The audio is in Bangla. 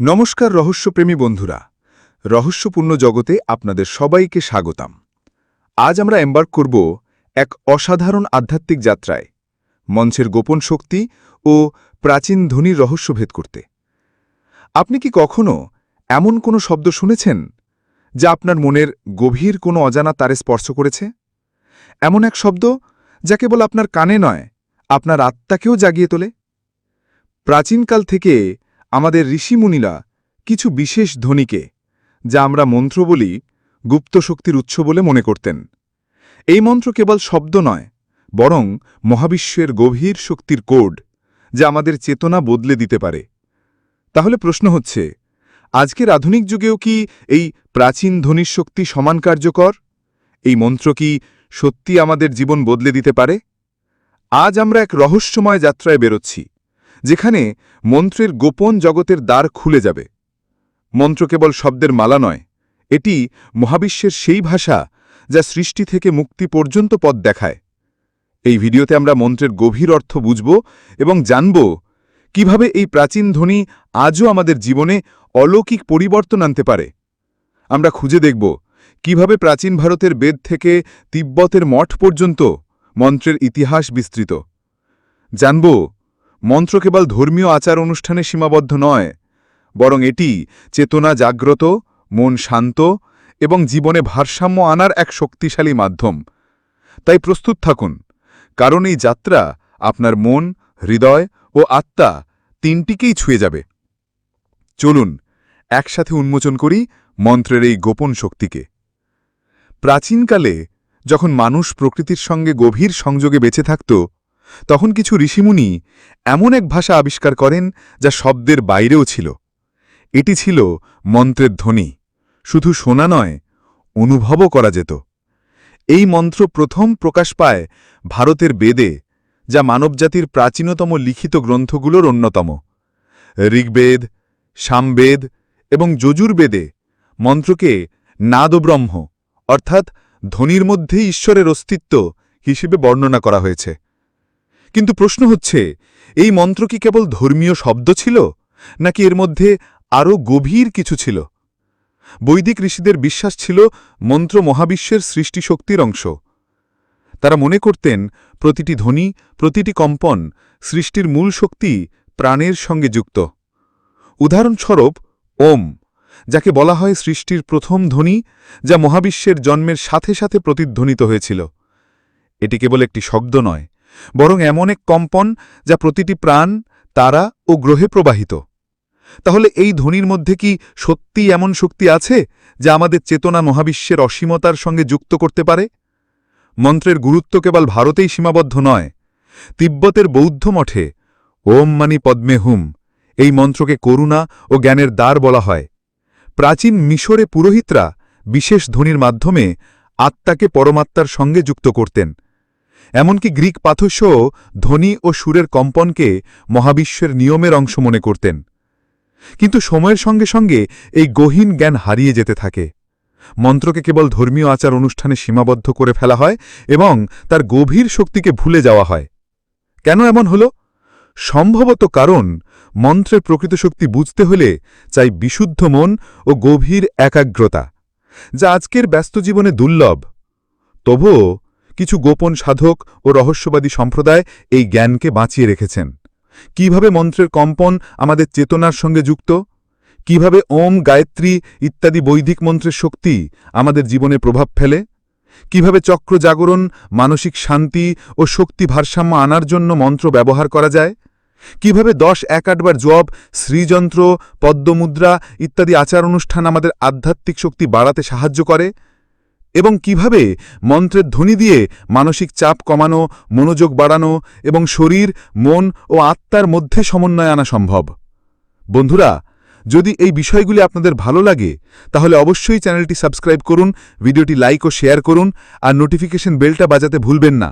নমস্কার রহস্যপ্রেমী বন্ধুরা। রহস্যপূর্ণ জগতে আপনাদের সবাইকে স্বাগতম। আজ আমরা এম্বার্ক করব এক অসাধারণ আধ্যাত্মিক যাত্রায়, মঞ্চের গোপন শক্তি ও প্রাচীন ধ্বনির রহস্যভেদ করতে। আপনি কি কখনো এমন কোনো শব্দ শুনেছেন, যা আপনার মনের গভীর কোনো অজানা তারে স্পর্শ করেছে? এমন এক শব্দ যা কেবল আপনার কানে নয়, আপনার আত্মাকেও জাগিয়ে তোলে? প্রাচীনকাল থেকে আমাদের ঋষিমুনিরা কিছু বিশেষ ধ্বনিকে, যা আমরা মন্ত্র বলি গুপ্ত শক্তির উৎস বলে মনে করতেন। এই মন্ত্র কেবল শব্দ নয়, বরং মহাবিশ্বের গভীর শক্তির কোড, যা আমাদের চেতনা বদলে দিতে পারে। তাহলে প্রশ্ন হচ্ছে, আজকের আধুনিক যুগেও কি এই প্রাচীন ধ্বনির শক্তি সমান কার্যকর? এই মন্ত্র কি সত্যি আমাদের জীবন বদলে দিতে পারে? আজ আমরা এক রহস্যময় যাত্রায় বেরোচ্ছি। যেখানে মন্ত্রের গোপন জগতের দ্বার খুলে যাবে। মন্ত্র কেবল শব্দের মালা নয়, এটি মহাবিশ্বের সেই ভাষা যা সৃষ্টি থেকে মুক্তি পর্যন্ত পথ দেখায়। এই ভিডিওতে আমরা মন্ত্রের গভীর অর্থ বুঝব এবং জানব কীভাবে এই প্রাচীন ধ্বনি আজও আমাদের জীবনে অলৌকিক পরিবর্তন আনতে পারে। আমরা খুঁজে দেখব কীভাবে প্রাচীন ভারতের বেদ থেকে তিব্বতের মঠ পর্যন্ত মন্ত্রের ইতিহাস বিস্তৃত। জানব মন্ত্র কেবল ধর্মীয় আচার অনুষ্ঠানে সীমাবদ্ধ নয়, বরং এটি চেতনা জাগ্রত, মন শান্ত এবং জীবনে ভারসাম্য আনার এক শক্তিশালী মাধ্যম। তাই প্রস্তুত থাকুন, কারণ এই যাত্রা আপনার মন, হৃদয় ও আত্মা তিনটিকেই ছুঁয়ে যাবে। চলুন, একসাথে উন্মোচন করি মন্ত্রের এই গোপন শক্তিকে। প্রাচীনকালে যখন মানুষ প্রকৃতির সঙ্গে গভীর সংযোগে বেঁচে থাকত তখন কিছু ঋষিমুনি এমন এক ভাষা আবিষ্কার করেন যা শব্দের বাইরেও ছিল। এটি ছিল মন্ত্রের ধ্বনি, শুধু শোনা নয়, অনুভবও করা যেত। এই মন্ত্র প্রথম প্রকাশ পায় ভারতের বেদে, যা মানবজাতির প্রাচীনতম লিখিত গ্রন্থগুলোর অন্যতম। ঋগ্বেদ, সামবেদ এবং যজুর্বেদে মন্ত্রকে নাদব্রহ্ম, অর্থাৎ ধ্বনির মধ্যে ঈশ্বরের অস্তিত্ব হিসেবে বর্ণনা করা হয়েছে। কিন্তু প্রশ্ন হচ্ছে, এই মন্ত্র কি কেবল ধর্মীয় শব্দ ছিল, নাকি এর মধ্যে আরও গভীর কিছু ছিল? বৈদিক ঋষিদের বিশ্বাস ছিল মন্ত্র মহাবিশ্বের সৃষ্টিশক্তির অংশ। তারা মনে করতেন, প্রতিটি ধ্বনি, প্রতিটি কম্পন সৃষ্টির মূল শক্তি প্রাণের সঙ্গে যুক্ত। উদাহরণস্বরূপ, ওম, যাকে বলা হয় সৃষ্টির প্রথম ধ্বনি, যা মহাবিশ্বের জন্মের সাথে সাথে প্রতিধ্বনিত হয়েছিল। এটি কেবল একটি শব্দ নয় বরং এমন এক কম্পন যা প্রতিটি প্রাণ, তারা ও গ্রহে প্রবাহিত। তাহলে এই ধ্বনির মধ্যে কি সত্যি এমন শক্তি আছে যা আমাদের চেতনা মহাবিশ্বের অসীমতার সঙ্গে যুক্ত করতে পারে? মন্ত্রের গুরুত্ব কেবল ভারতেই সীমাবদ্ধ নয়, তিব্বতের বৌদ্ধ মঠে ওম মানি পদ্মে হুম এই মন্ত্রকে করুণা ও জ্ঞানের দ্বার বলা হয়। প্রাচীন মিশরে পুরোহিতরা বিশেষ ধ্বনির মাধ্যমে আত্মাকে পরমাত্মার সঙ্গে যুক্ত করতেন। এমনকি গ্রিক পাথস্যও ধ্বনি ও সুরের কম্পনকে মহাবিশ্বের নিয়মের অংশ মনে করতেন। কিন্তু সময়ের সঙ্গে সঙ্গে এই গহীন জ্ঞান হারিয়ে যেতে থাকে। মন্ত্রকে কেবল ধর্মীয় আচার অনুষ্ঠানে সীমাবদ্ধ করে ফেলা হয় এবং তার গভীর শক্তিকে ভুলে যাওয়া হয়। কেন এমন হল? সম্ভবত কারণ মন্ত্রের প্রকৃত শক্তি বুঝতে হলে চাই বিশুদ্ধ মন ও গভীর একাগ্রতা, যা আজকের ব্যস্ত জীবনে দুর্লভ। তবুও কিছু গোপন সাধক ও রহস্যবাদী সম্প্রদায় এই জ্ঞানকে বাঁচিয়ে রেখেছেন। কীভাবে মন্ত্রের কম্পন আমাদের চেতনার সঙ্গে যুক্ত? কীভাবে ওম, গায়ত্রী ইত্যাদি বৈদিক মন্ত্রের শক্তি আমাদের জীবনে প্রভাব ফেলে? কীভাবে চক্র জাগরণ, মানসিক শান্তি ও শক্তি ভারসাম্য আনার জন্য মন্ত্র ব্যবহার করা যায়? কীভাবে দশ এক আটবার জব শ্রীযন্ত্র, পদ্মমুদ্রা ইত্যাদি আচার অনুষ্ঠান আমাদের আধ্যাত্মিক শক্তি বাড়াতে সাহায্য করে? এবং কীভাবে মন্ত্রের ধ্বনি দিয়ে মানসিক চাপ কমানো, মনোযোগ বাড়ানো এবং শরীর, মন ও আত্মার মধ্যে সমন্বয় আনা সম্ভব? বন্ধুরা, যদি এই বিষয়গুলি আপনাদের ভালো লাগে, তাহলে অবশ্যই চ্যানেলটি সাবস্ক্রাইব করুন, ভিডিওটি লাইক ও শেয়ার করুন, আর নোটিফিকেশন বেলটা বাজাতে ভুলবেন না।